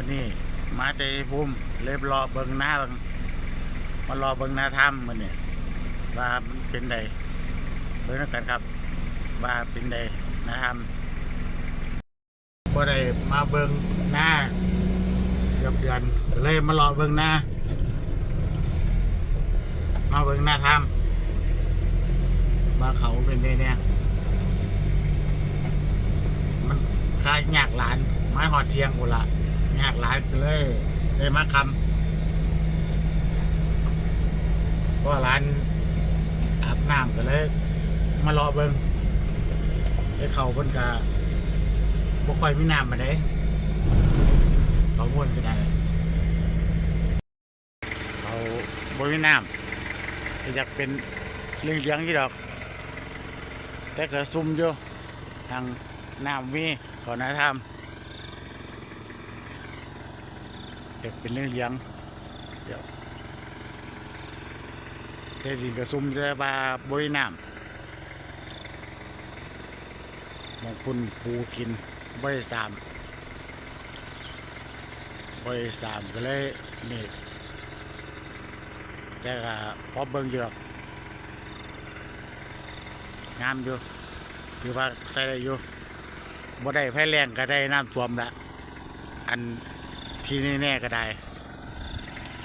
วันนี้มาเตยภูมิเล็บรอเบิงหน้าเบิงมารอเบิงหน้าถ้ำมันเนี่ยว่ามันเป็นใดเบิ่งแล้วกันครับ ว่าเป็นใดหน้าถ้ำก็ได้มาเบิงหน้าเกือบเดือนเลยมารอเบิงหน้ามาเบิงหน้าถ้ำว่าเขาเป็นใดเนี่ยมันคลายยากหลานไม้หอดเทียงกูละ ยากหลานก็เลยได้มาคำเพราะร้านอาบน้ำก็เลย มารอเบิงไอ้เขาเพิ่นกะบ่ค่อยมีน้ำมาได้เขาม้วนก็ได้เขาบ่มีน้ำอยากเป็นเลี้ยงเลี้ยงที่ดอก แต่ก็ซุ่มอยู่ทางน้ำมีขอนาทำ เก็บเป็นเรื่องเลี้ยงเดี๋ยวแต่ดินกระซุ่มจะบาบริน้ำมองคุณปูกินบริสามบริสามก็เลยนี่แต่ก็พอเบิ่งเยอะงามอยู่ถือว่าใส่ได้อยู่บ่ได้ไฟแรงก็ได้น้ำท่วมละอัน ที่แน่ๆก็ได้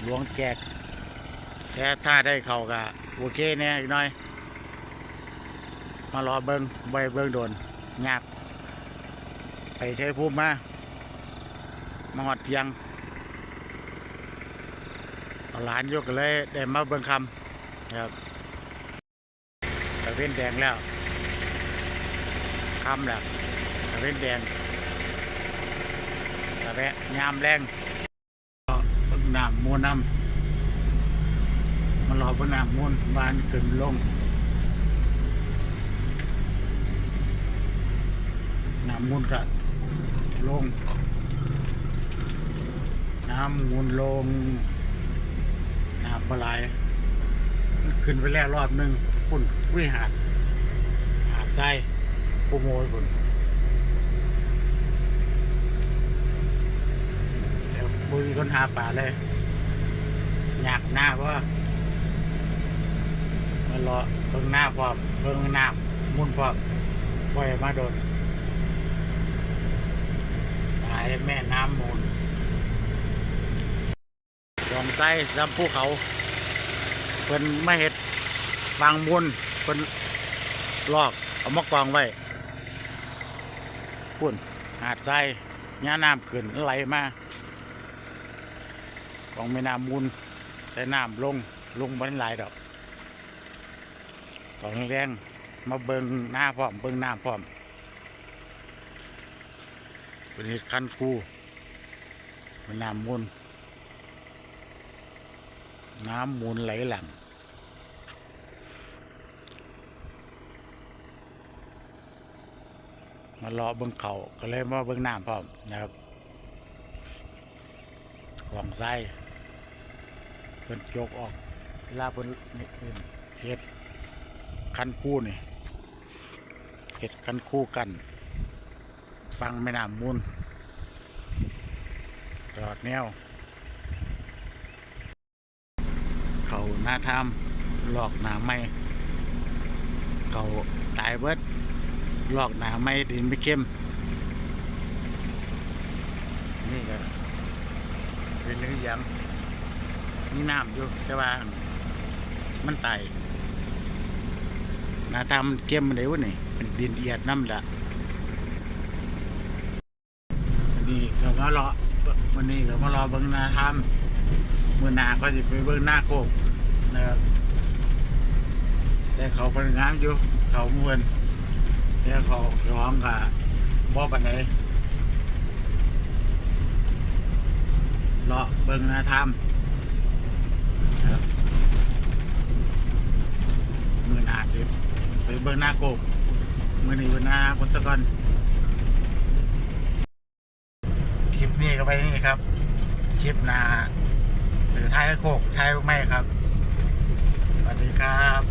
หลวงแจกแค่ถ้าได้เขาก็โอเคแน่อีกหน่อย มารอเบิงใบเบิงโดนยากไปใช้ภูมิมามาหอดเทียงเอาหลานยกกันเลยได้มาเบิงคำครับตะเวนแดงแล้วคำแล้วตะเวนแดง แวะยามแรงเบิ่งน้ำมูลน้ำมารอเบิ่งน้ำมูลบานขึ้นลงน้ำมูลก็ลง น้ำมูลลงน้ำปลายขึ้นไปแล้วรอบหนึ่งคุณกุ้ยหาดหาดทรายโคโมยคุณเดี๋ยว บุยคนหาป่าเลยอยากหน้าเพราะว่ามารอเพิ่งหน้าพร้อมเพิ่งหน้ามุ่นพร้อมปล่อยมาโดน สายแม่น้ำมูลดองไส้ซับภูเขาเพิ่นไม่เห็ดฟังมูลเพิ่นลอกเอามากองไว้พุ่นหาดทรายย่าน้ำขึ้นไหลมา ของแม่น้ำมูล แต่น้ำลงลงบันหลายดอกตอนแรงมาเบิงหน้าพร้อมเบิงน้ำพร้อมเป็นเหตุคันคูแมันน้ำมูลน้ำมูลไหลหลังมารอเบิ้งเขาก็เลยมาเบิ้งน้ำพร้อมนะครับของไส้ เพิ่นยกออกเวลาเพิ่นนี่เพิ่นเห็ดคันคู่นี่เห็ดคันคู่กัน ฟังแม่น้ำมูลตลอดแนว เขาหน้าถ้ำหลอกหนาไม่ เขาตายเบิดหลอกหนาไม่ดินไม่เข้ม นี่ก็เป็นเรื่องยัง มีน้ำอยู่แต่ว่า มันไตายนาทำเข้มมันได้วะนี่เป็นดินเอียดน้ำละวันนี้ก็มารอวันนี้ก็มารอเบิ้งนาทำมือนาก็จะไปเบิ้งหน้าโคกนะครับแต่เขาพนักงานอยู่ เขามวนแต่เขาร้องกับบ่ปันไหนรอเบิ้งนาทำนะครับ มือหนาจะไปเบิ้งหน้าโคกมือนี้เบิ้งหน้าคนสะกอนคลิปนี้ก็ไปนี่ครับ คลิปหนาสื่อไทยโคกไทยไม่ครับสวัสดีครับ